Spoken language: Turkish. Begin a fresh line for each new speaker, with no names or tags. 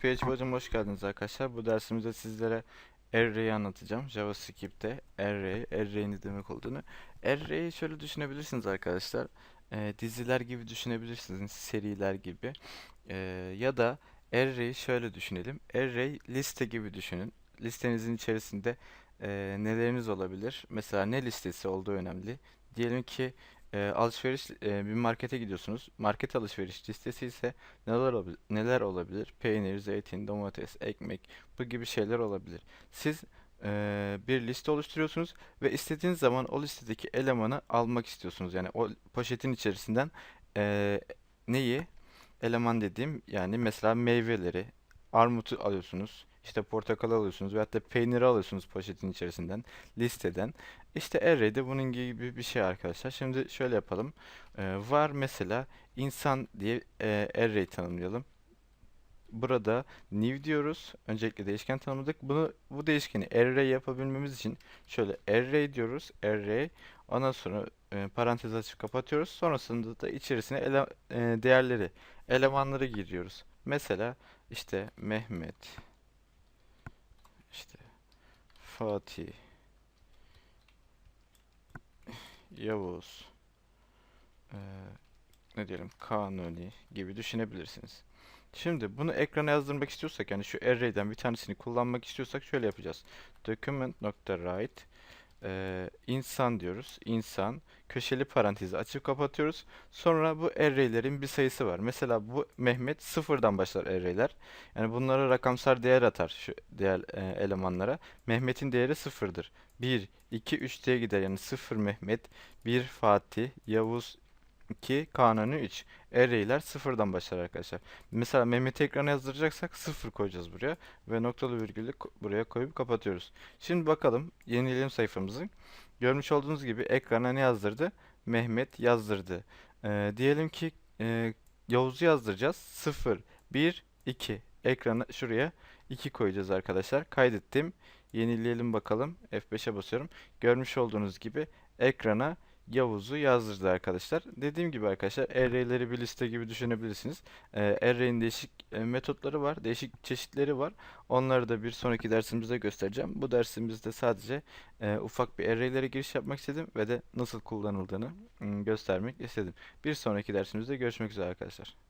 PHP hocam hoş geldiniz arkadaşlar. Bu dersimizde sizlere array'i anlatacağım. JavaScript'te array, array ne demek olduğunu. Array'i şöyle düşünebilirsiniz arkadaşlar. Ee, diziler gibi düşünebilirsiniz, seriler gibi. Ee, ya da array'i şöyle düşünelim. Array liste gibi düşünün. Listenizin içerisinde e, neleriniz olabilir? Mesela ne listesi olduğu önemli. Diyelim ki e, alışveriş e, bir markete gidiyorsunuz. Market alışveriş listesi ise neler olabilir? Neler olabilir? Peynir, zeytin, domates, ekmek bu gibi şeyler olabilir. Siz e, bir liste oluşturuyorsunuz ve istediğiniz zaman o listedeki elemanı almak istiyorsunuz. Yani o poşetin içerisinden e, neyi? Eleman dediğim yani mesela meyveleri, armutu alıyorsunuz. İşte portakal alıyorsunuz veyahut da peyniri alıyorsunuz poşetin içerisinden, listeden. İşte array de bunun gibi bir şey arkadaşlar. Şimdi şöyle yapalım. Ee, var mesela insan diye e, array tanımlayalım. Burada new diyoruz. Öncelikle değişken tanımladık. Bunu bu değişkeni array yapabilmemiz için şöyle array diyoruz. Array. Ondan sonra e, parantez açıp kapatıyoruz. Sonrasında da içerisine ele, e, değerleri, elemanları giriyoruz. Mesela işte Mehmet, Fatih, Yavuz, e, ne diyelim Kanuni gibi düşünebilirsiniz. Şimdi bunu ekrana yazdırmak istiyorsak yani şu array'den bir tanesini kullanmak istiyorsak şöyle yapacağız. Document.write e, insan diyoruz. İnsan köşeli parantezi açıp kapatıyoruz. Sonra bu array'lerin bir sayısı var. Mesela bu Mehmet sıfırdan başlar array'ler. Yani bunlara rakamsal değer atar şu diğer e, elemanlara. Mehmet'in değeri sıfırdır. 1, 2, 3 diye gider. Yani 0 Mehmet, 1 Fatih, Yavuz 2, Kanuni 3. Array'ler sıfırdan başlar arkadaşlar. Mesela Mehmet'i ekrana yazdıracaksak sıfır koyacağız buraya. Ve noktalı virgülü buraya koyup kapatıyoruz. Şimdi bakalım yenileyelim sayfamızı. Görmüş olduğunuz gibi ekrana ne yazdırdı? Mehmet yazdırdı. Ee, diyelim ki e, Yavuz'u yazdıracağız. 0, 1, 2. Ekrana şuraya 2 koyacağız arkadaşlar. Kaydettim. Yenileyelim bakalım. F5'e basıyorum. Görmüş olduğunuz gibi ekrana Yavuz'u yazdırdı arkadaşlar. Dediğim gibi arkadaşlar array'leri bir liste gibi düşünebilirsiniz. Ee, array'in değişik e, metotları var, değişik çeşitleri var. Onları da bir sonraki dersimizde göstereceğim. Bu dersimizde sadece e, ufak bir array'lere giriş yapmak istedim ve de nasıl kullanıldığını mm, göstermek istedim. Bir sonraki dersimizde görüşmek üzere arkadaşlar.